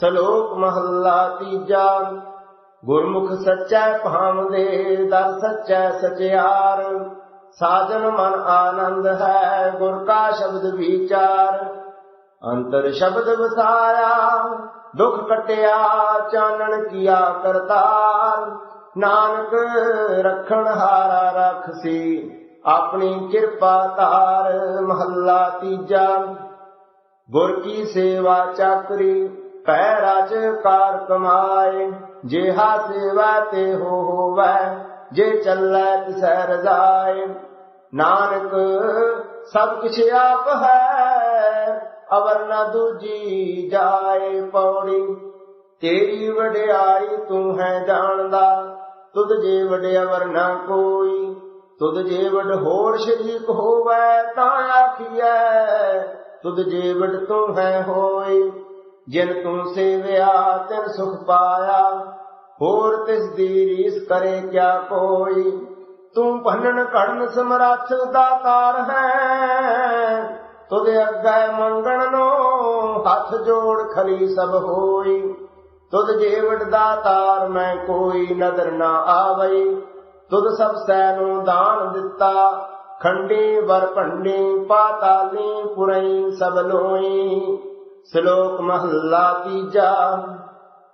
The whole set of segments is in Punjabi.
ਸ਼ਲੋਕ ਮਹੱਲਾ ਤੀਜਾ। ਗੁਰਮੁਖ ਸੱਚੈ ਭਾਵਦੇ, ਦਰ ਸੱਚੈ ਸਚਿਆਰ। ਸਾਜਨ ਮਨ ਆਨੰਦ ਹੈ, ਗੁਰ ਕਾ ਸ਼ਬਦ ਵਿਚਾਰ। ਅੰਤਰ ਸ਼ਬਦ ਵਸਾਇਆ, ਦੁਖ ਕਟਿਆ, ਚਾਨਣ ਕੀਆ ਕਰਤਾਰ। ਨਾਨਕ ਰਖਣ ਹਾਰਾ ਰਖਸੀ ਆਪਣੀ ਕਿਰਪਾ ਧਾਰ। ਮਹੱਲਾ ਤੀਜਾ। ਗੁਰ ਕੀ ਸੇਵਾ ਚਾਕਰੀ ਪੈ ਰਚ ਕਾਰ ਕਮਾਏ ਜਿਹਾ ਸੇਵਾ ਤੇ ਹੋ ਹੋਵੈ, ਜੇ ਚੱਲੈ ਤਿਸੈ ਰਜ਼ਾਏ ਨਾਨਕ, ਸਭ ਕੁਛ ਆਪ ਹੈ, ਅਵਰ ਨਾ ਦੂਜੀ ਜਾਏ ਪੌੜੀ। ਤੇਰੀ ਵਡਿਆਈ ਤੂੰ ਹੈ ਜਾਣਦਾ, ਤੁਧ ਜੇ ਵਡਿਆਵਰ ਨਾ ਕੋਈ। ਤੁਧ ਜੇ ਵਡ ਹੋਰ ਸ਼ਰੀਕ ਹੋਵੈ, ਤਾਂ ਆਖੀਐ, ਤੁਧ ਜੇ ਵਡ ਤੂੰ ਹੈ ਹੋਈ ਜਿਨ ਤੂੰ ਸੇਵਿਆ, ਤਿਨ ਸੁਖ ਪਾਇਆ, ਹੋਰ ਤਿਸ ਦੀ ਰੀਸ ਕਰੇ ਕਿਆ ਕੋਈ? ਤੂੰ ਭੰਨਣ ਘੜਨ ਸਮਰੱਥ ਦਾਤਾਰ ਹੈ, ਤੁਧ ਅੱਗੇ ਮੰਗਣ ਨੂੰ ਹੱਥ ਜੋੜ ਖਲੀ ਸਭ ਹੋਈ। ਤੁਧ ਜੀਵੜ ਦਾਤਾਰ ਮੈਂ ਕੋਈ ਨਦਰ ਨਾ ਆਵਈ। ਤੁਧ ਸਭ ਸੈ ਨੂੰ ਦਾਨ ਦਿੱਤਾ, ਖੰਡੀ ਵਰ ਭੰਡੀ ਪਾਤਾਲੀ ਪੁਰਈ ਸਭ ਲੋਈ। ਸ਼ਲੋਕ ਮਹੱਲਾ ਤੀਜਾ।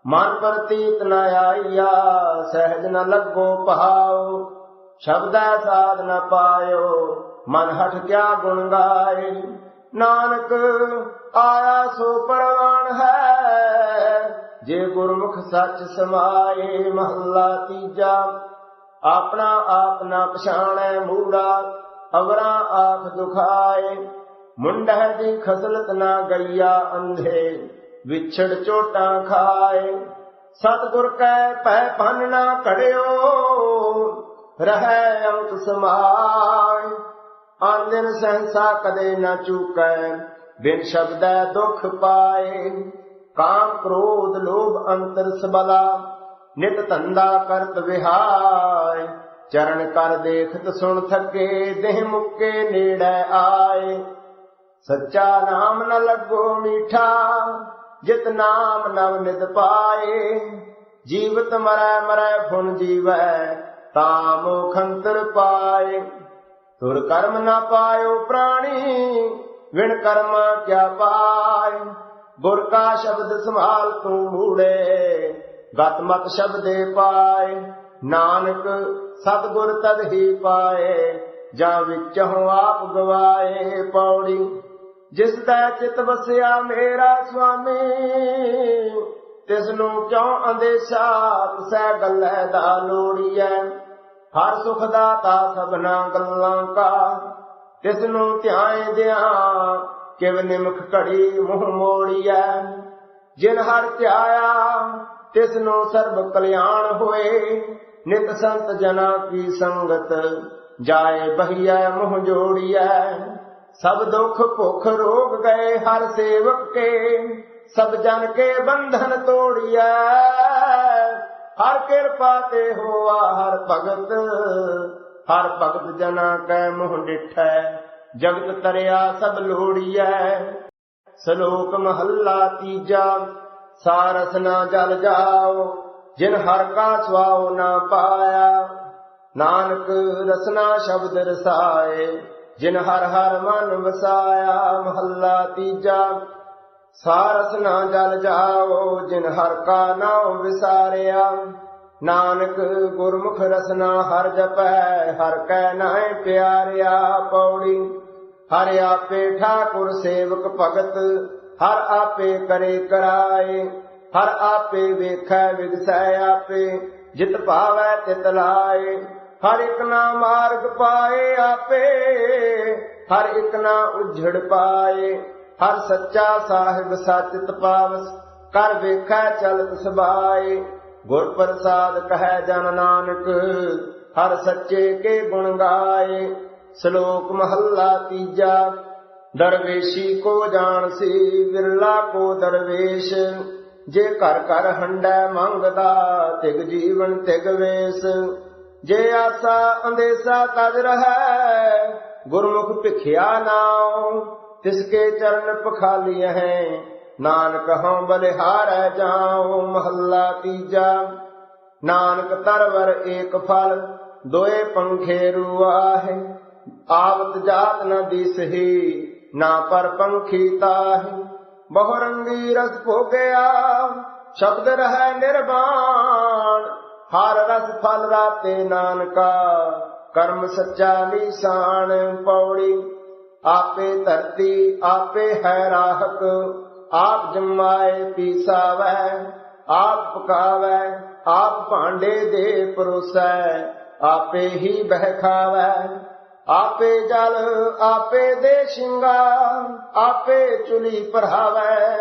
ਮਨ ਪ੍ਰਤੀਤ ਨ ਆਈਆ ਸਹਿਜ ਨ ਲੱਗੋ ਭਾਉ। ਸ਼ਬਦੈ ਸਾਧ ਨ ਪਾਇਓ, ਮਨ ਹਠ ਕਿਆ ਗੁਣ ਗਾਏ। ਨਾਨਕ ਆਇਆ ਸੋ ਪਰਵਾਨ ਹੈ, ਜੇ ਗੁਰਮੁਖ ਸੱਚ ਸਮਾਏ, ਮਹੱਲਾ ਤੀਜਾ। ਆਪਣਾ ਆਪ ਨਾ ਪਛਾਣੈ ਮੂੜਾ, ਅਵਰਾ ਆਖ ਦੁਖਾਏ। ਮੁੰਡਾ ਦੀ ਖਸਲਤ ਨਾ ਗਈਆ ਅੰਧੇ, ਵਿਛੜ ਚੋਟਾਂ ਖਾਏ। ਸਤਿਗੁਰ ਕੈ ਪੈ ਭੰਨ ਨਾ ਕੜਿਓ ਰਹਿ ਅੰਤ ਸਮਾਏ। ਆਨੰਦ ਸਹਸਾ ਕਦੇ ਨਾ ਚੁਕੈ, ਬਿਨ ਸ਼ਬਦੈ ਦੁਖ ਪਾਏ। ਕਾਮ ਕ੍ਰੋਧ ਲੋਭ ਅੰਤਰ ਸਬਲਾ, ਨਿਤ ਧੰਦਾ ਕਰਤ ਵਿਹਾਰ ਚਰਨ ਕਰ ਦੇਖਤ ਸੁਣ ਥੱਕੇ, ਦੇਹ ਮੁੱਕੇ ਨੇੜੇ ਆਏ। ਸੱਚਾ ਨਾਮ ਨ ਲੱਗੋ ਮੀਠਾ, ਜਿਤ ਨਾਮ ਨਵ ਨਿਤ ਪਾਏ। ਜੀਵਤ ਮਰੈ ਮਰੈ ਫੁਨ ਜੀਵੈ, ਤਾਂ ਮੋਖੰਤਰ ਪਾਏ। ਤੁਰ ਕਰਮ ਨਾ ਪਾਇਓ ਪ੍ਰਾਣੀ, ਵਿਣ ਕਰਮਾ ਕਿਆ ਪਾਏ। ਗੁਰ ਕਾ ਸ਼ਬਦ ਸੰਭਾਲ ਤੂੰ ਮੂੜੇ, ਗਤ ਮਤ ਸ਼ਬਦੇ ਪਾਏ। ਨਾਨਕ ਸਤਗੁਰ ਤਦ ਹੀ ਪਾਏ, ਜਾਂ ਵਿੱਚੋਂ ਆਪ ਗਵਾਏ ਪੌੜੀ। ਜਿਸ ਦਾ ਚਿਤ ਵਸਿਆ ਮੇਰਾ ਸੁਆਮੀ ਤਿਸ ਨੂੰ ਕਿਉ ਅੰਦੇਸ਼ਾ ਤਸੈ ਗੱਲੇ ਦਾ ਲੋੜੀਐ ਹਰ ਸੁਖ ਦਾਤਾ ਸਭਨਾ ਗੱਲਾਂ ਕਾ ਤਿਸ ਨੂੰ ਧਿਆਏ ਦਿਆਂ ਕਿਵ ਨਿਮਖ ਘੜੀ ਮੂੰਹ ਮੋੜੀਐ ਜਿਨ ਹਰ ਧਿਆਇਆ ਤਿਸ ਨੂੰ ਸਰਬ ਕਲਿਆਣ ਹੋਏ, ਨਿਤ ਸੰਤ ਜਨਾ ਕੀ ਸੰਗਤ ਜਾਏ ਬਹੀਐ ਮੂੰਹ ਜੋੜੀਐ? ਸਭ ਦੁੱਖ ਭੁੱਖ ਰੋਗ ਗਏ ਹਰ ਸੇਵਕ ਕੇ। ਸਭ ਜਨ ਕੇ ਬੰਧਨ ਤੋੜੀਐ। ਹਰ ਕਿਰਪਾ ਤੇ ਹੋਆ ਹਰ ਭਗਤ। ਹਰ ਭਗਤ ਜਨਾ ਕੈ ਮੋਹ ਡਿਠੈ। ਜਗਤ ਤਰਿਆ ਸਭ ਲੋੜੀਐ। ਸ਼ਲੋਕ ਮਹੱਲਾ ਤੀਜਾ। ਸਾਰਸ ਨਾ ਜਲ ਜਾਓ, ਜਿਨ ਹਰ ਕਾ ਸਵਾਉ ਨਾ ਪਾਇਆ। ਨਾਨਕ ਰਸਨਾ ਸ਼ਬਦ ਰਸਾਏ। ਜਿਨ ਹਰ ਹਰ ਮਨ ਵਸਾਇਆ, ਮਹੱਲਾ ਤੀਜਾ। ਸਾਰਸ ਨਾ ਜਲ ਜਾਓ, ਜਿਨ ਹਰ ਕਾ ਨਾਮ ਵਿਸਾਰਿਆ। ਨਾਨਕ ਗੁਰਮੁਖ ਰਸਨਾ ਹਰ ਜਪੈ, ਹਰ ਕੈ ਨਾਏ ਪਿਆਰਿਆ ਪੌੜੀ। ਹਰ ਆਪੇ ਠਾਕੁਰ ਸੇਵਕ ਭਗਤ, ਹਰ ਆਪੇ ਕਰੇ ਕਰਾਏ। ਹਰ ਆਪੇ ਵੇਖੈ, ਵਿਗਸੈ ਆਪੇ, ਜਿਤ ਭਾਵੈ ਤਿਤ ਲਾਏ। ਹਰ ਇੱਕ ਨਾ ਮਾਰਗ ਪਾਏ ਆਪੇ, ਹਰ ਇੱਕ ਨਾ ਉਝੜ ਪਾਏ। ਹਰ ਸੱਚਾ ਸਾਹਿਬ ਸੱਚ ਤਪਾਵਸ ਕਰ ਵੇਖੈ ਚਲਤ ਸਬਾਏ ਗੁਰ ਪ੍ਰਸਾਦ ਕਹੈ ਜਨ ਨਾਨਕ, ਹਰ ਸੱਚੇ ਕੇ ਗੁਣ ਗਾਏ। ਸ਼ਲੋਕ ਮਹੱਲਾ ਤੀਜਾ, ਦਰਵੇਸ਼ੀ ਕੋ ਜਾਣ ਸੀ ਵਿਰਲਾ ਕੋ ਦਰਵੇਸ਼। ਜੇ ਘਰ ਘਰ ਹੰਡੈ ਮੰਗਦਾ, ਤਿਗ ਜੀਵਨ ਤਿਗ ਵੇਸ। ਜੇ ਆਸਾ ਅੰਦੇਸਾ ਤਜ ਰਹੈ, ਗੁਰਮੁਖ ਭਿਖਿਆ ਨਾਉ, ਤਿਸ ਕੇ ਚਰਨ ਪਖਾਲੀ ਹੈ ਨਾਨਕ ਹਉ ਬਲਿਹਾਰੈ ਜਾਉ, ਮਹੱਲਾ ਤੀਜਾ। ਨਾਨਕ ਤਰਵਰ ਏਕ ਫਲ, ਦੋਏ ਪੰਖੇ ਰੂਆਹੇ, ਆਵਤ ਜਾਤ ਨ ਦਿਸਹੀ, ਨਾ ਪਰ ਪੰਖੀ ਤਾਹੀ। ਬਹੁ ਰੰਗੀ ਰਸ ਭੋਗਿਆ, ਸ਼ਬਦ ਰਹਿ ਨਿਰਵਾਣ ਹਰ ਰਸ ਫਲ ਰਾਤੇ ਨਾਨਕਾ, ਕਰਮ ਸੱਚਾ ਲੀਸਾਨ ਪੌੜੀ। ਆਪੇ ਧਰਤੀ, ਆਪੇ ਹੈ ਰਾਹਕ ਆਪ ਜਮਾਏ ਪੀਸਾਵੈ, ਆਪ ਪਕਾਵੈ, ਆਪ ਭਾਂਡੇ ਦੇ ਪਰੋਸੈ, ਆਪੇ ਹੀ ਬਹਿ ਖਾਵੈ। ਆਪੇ ਜਲ, ਆਪੇ ਦੇ ਸ਼ਿੰਗਾ, ਆਪੇ ਚੁਲੀ ਪਰਹਾਵੈ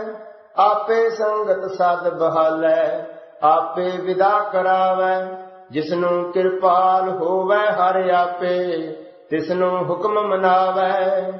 ਆਪੇ ਸੰਗਤ ਸਦ ਬਹਾਲੈ। ਆਪੇ ਵਿਦਾ ਕਰਾਵੈ ਜਿਸਨੂੰ ਕਿਰਪਾਲ ਹੋਵੈ ਹਰ ਆਪੇ ਤਿਸਨੂੰ ਹੁਕਮ ਮਨਾਵੈ।